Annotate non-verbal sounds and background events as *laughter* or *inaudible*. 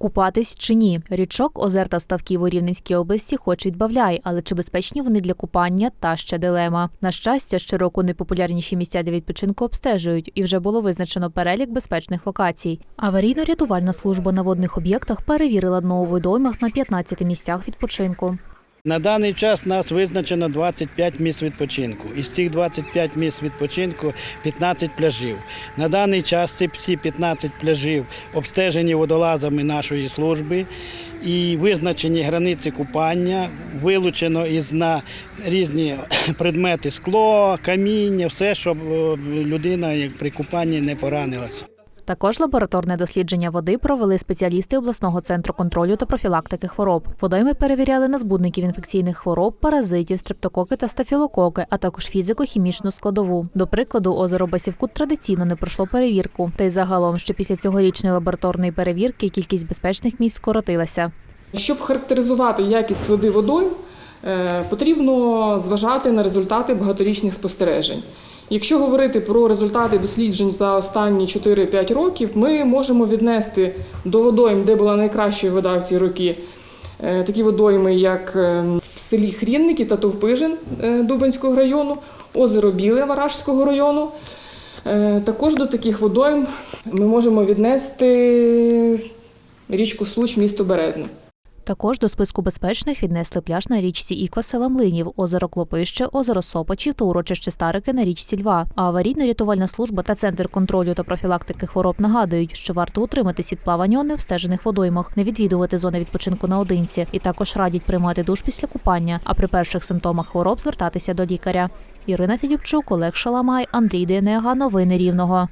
Купатись чи ні? Річок, озер та ставків у Рівненській області хоч відбавляй, але чи безпечні вони для купання та ще дилема. На щастя, щороку найпопулярніші місця для відпочинку обстежують, і вже було визначено перелік безпечних локацій. Аварійно-рятувальна служба на водних об'єктах перевірила дно у водоймах на 15 місцях відпочинку. На даний час нас визначено 25 місць відпочинку. Із цих 25 місць відпочинку 15 пляжів. На даний час ці всі 15 пляжів обстежені водолазами нашої служби і визначені границі купання, вилучено із на різні *clears throat* предмети скло, каміння, все, щоб е, людина при купанні не поранилася. Також лабораторне дослідження води провели спеціалісти обласного центру контролю та профілактики хвороб. Водойми перевіряли на збудників інфекційних хвороб, паразитів, стрептококи та стафілококи, а також фізико-хімічну складову. До прикладу, озеро Басівкут традиційно не пройшло перевірку. Та й загалом, що після цьогорічної лабораторної перевірки кількість безпечних місць скоротилася. Щоб характеризувати якість води водойм, е, потрібно зважати на результати багаторічних спостережень. Якщо говорити про результати досліджень за останні 4-5 років, ми можемо віднести до водойм, де була найкраща вода в ці роки, е, такі водойми, як е, в селі Хрінники та Товпижин е, Дубенського району, озеро Біле Варажського району. Також до таких водойм ми можемо віднести річку Случ, місто Березне. Також до списку безпечних віднесли пляж на річці Іква села Млинів, озеро Клопище, озеро Сопачів та урочище Старики на річці Льва. А аварійно-рятувальна служба та центр контролю та профілактики хвороб нагадують, що варто утриматись від плавання у необстежених водоймах, не відвідувати зони відпочинку наодинці, і також радять приймати душ після купання, а при перших симптомах хвороб звертатися до лікаря. Ірина Філіпчук, Олег Шаламай, Андрій Денега. Новини Рівного.